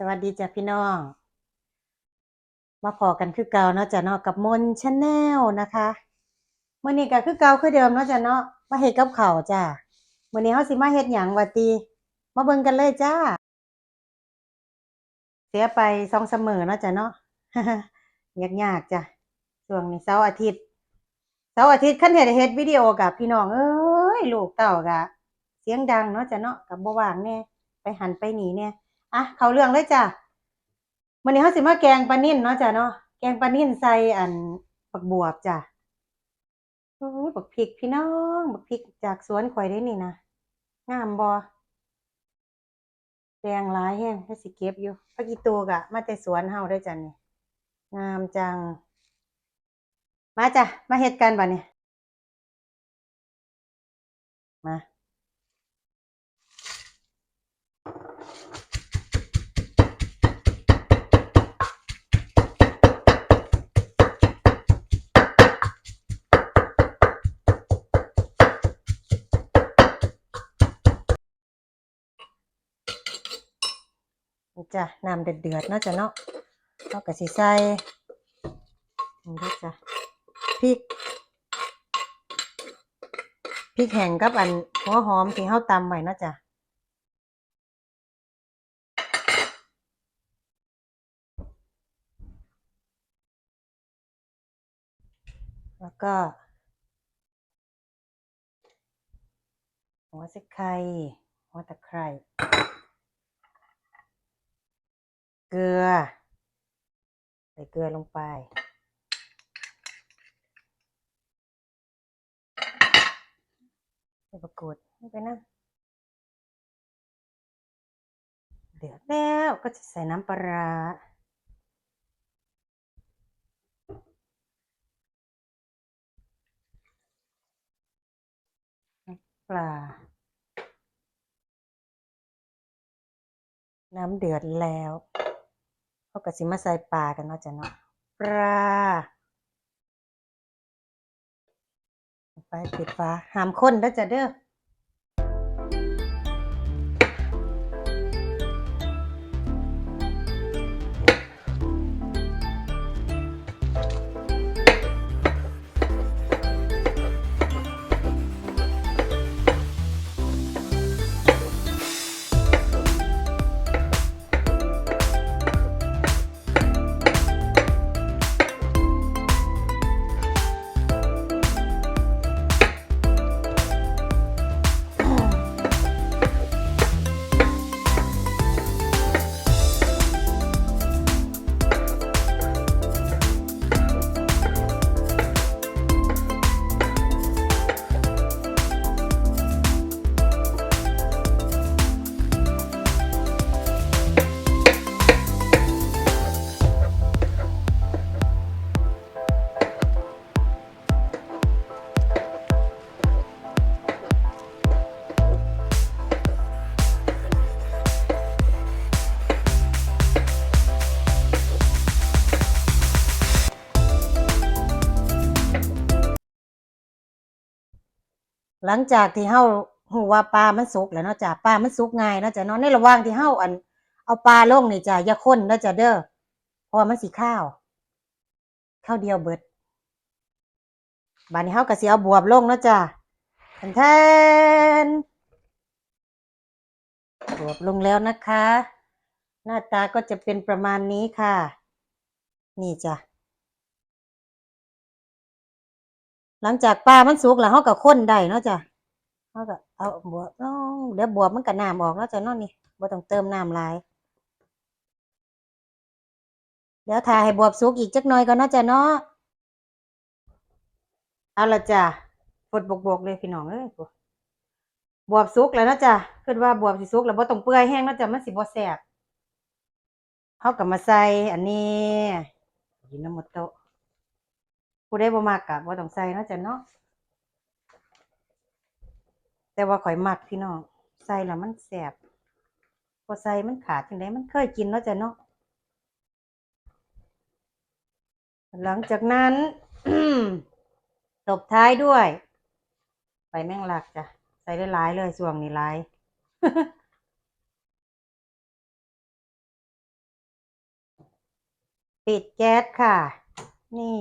สวัสดีจ้ะพี่น้อง มาพอกันคือเก่าเนาะจ้ะเนาะกับมนชาแนลนะคะเมื้อนี้ก็คือเก่าคือเดิมเนาะจ้ะเนาะมาเฮ็ดกับเขาจ้ะมื้อนี้เฮาสิมาเฮ็ดหยังวะติมาเบิ่งกันเลยจ้า เสียไป2 3มื้อเนาะจ้ะเนาะยากๆจ้ะช่วงนี้เสาร์อาทิตย์เสาร์อาทิตย์คันเฮ็ดเฮ็ดวิดีโอกับพี่น้องเอ้ยลูกเต้าก็เสียงดังเนาะจ้ะเนาะก็บ่ว่างแน่ไปหันไปหนี่แน่ย อะเขาเรื่องเลยจ้ะมื้อนี้เฮาสิมาแกงปลานิ่นเนาะจ้ะเนาะแกงปลานิ่นใส่อันบักบวบจ้ะโอ้ยบักพริกพี่น้องบักพริกจากสวนข่อยได้นี่นะงามบ่แดงหลายแฮงเฮ็ดสิเก็บอยู่ผักอีตูก็มาแต่สวนเฮาเด้จ้ะนี่งามจัง มาจ้ะมาเฮ็ดกันบัดนี้มา จ้ะน้ำเดือดๆเนาะจ้ะเนาะเราก็สิใส่นี่ด้จ้ะพริกพริกแห้งกับอันหัวหอมที่เฮาตำไว้เนาะจ้ะแล้วก็หัวสิไข่หัวตะไคร้ เกลือ ใส่เกลือลงไปใส่ประกูดไม่ไปนะเดือดแล้วก็จะใส่น้ำปลาร้าปลา น้ำเดือดแล้ว เขาก็สิมาใส่ปลากันเนาะจ้ะเนาะปลาไปปิดฝาหามค้นแล้วจ้ะเด้อ หลังจากที่เฮาฮู้ว่าปลามันสุกแล้วเนาะจ้ะปลามันสุกง่ายเนาะจ้ะเนาะในระหว่างที่เฮาอัน เอาปลาลงนี่จ้ะอย่าข้นเนาะจ้ะเด้อเพราะมันสิข้าวข้าวเดียวเบิดบัดนี้เฮาก็สิเอาบวบลงเนาะจ้ะแทนแทนบวบลงแล้วนะคะ หน้าตาก็จะเป็นประมาณนี้ค่ะ นี่จ้ะ หลังจากปลามันสุกแล้วเฮาก็ข้นได้เนาะจ้ะเฮาก็เอาบวบเดี๋ยวบวบมันก็น้ำออกเนาะจ้ะนาะนี่บ่ต้องเติมน้ำหลาย เดี๋ยวถ่าให้บวบสุกอีกจักหน่อยก่อนเนาะจ้ะเนาะเอาละจ้ะฝดบกๆเลยพี่น้องเอ้ยบวบสุกแล้วเนาะจ้ะคิดว่าบวบสิสุกแล้วบ่ต้องเปื่อยแห้งเนาะจ้ะมันสิบ่แซ่บเฮาก็มาใส่อันนี้ยินน้ำหมดโต๊ะ ผู้ใดบ่มักก็บ่ต้องใส่เนาะจ้ะเนาะแต่ว่าข่อยมักพี่น้องใส่แล้วมันแซ่บบ่ใส่มันขาดจังไดมันเคยกินเนาะจ้ะเนาะหลังจากนั้นตบท้ายด้วยใบแมงลักจ้ะใส่ได้หลายเลยส่วงนี้หลายปิดแก๊สค่ะ นี่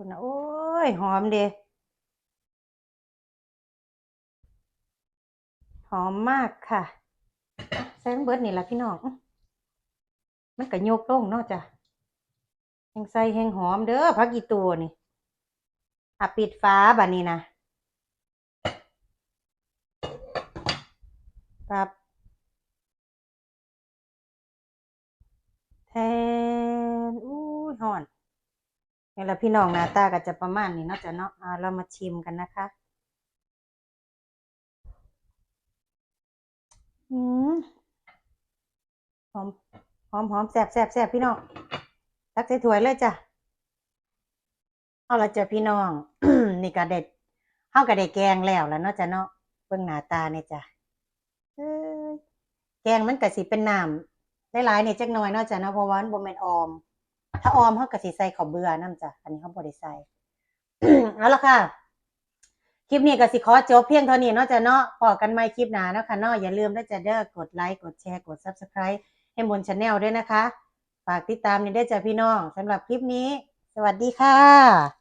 คุณนะโอ้ย หอมเดหอมมากค่ะใส่ทั้งเบิร์ดนี่แหละพี่น้องมันก็ยกลงเนาะจ้ะแหงใส่แหงหอมเด้อพักกี่ตัวนี่อะปิดฟ้าบัดนี้นะปับแทนอู้ยหอน นี่แหละพี่น้องหน้าตาก็จะประมาณนี้เนาะจ้ะเนาะอ่าเรามาชิมกันนะคะอืมหอมหอมหอมแซ่บแซ่บแซ่บพี่น้องตักใส่ถ้วยเลยจ้ะเอาละจ้ะพี่น้อง นี่ก็เด็ดเฮาก็ได้แกงแล้วแล้วเนาะจ้ะเนาะเบิ่งหน้าตาเนี่ยจ้ะแกงมันก็สิเป็นน้ำหลายๆเนี่ยจักหน่อยเนาะจ้ะเนาะเพราะว่ามันบ่แม่นออม ถ้าออมเขากระสิใส่ข้าเบื่อนํจ้ะ อันนี้เขาบริใส่เอาละค่ะ คลิปนี้ก็สิขอจบเพียงเท่านี้นอกจากเนาะพอกันใหม่คลิปหน้าเนาะค่ะเนาะอย่าลืมนะจะเด้อกดไลค์ กดแชร์ กด Subscribe ให้มนชาแนลด้วยนะคะ ฝากติดตามนี่ได้จ้ะพี่น้องสำหรับคลิปนี้ สวัสดีค่ะ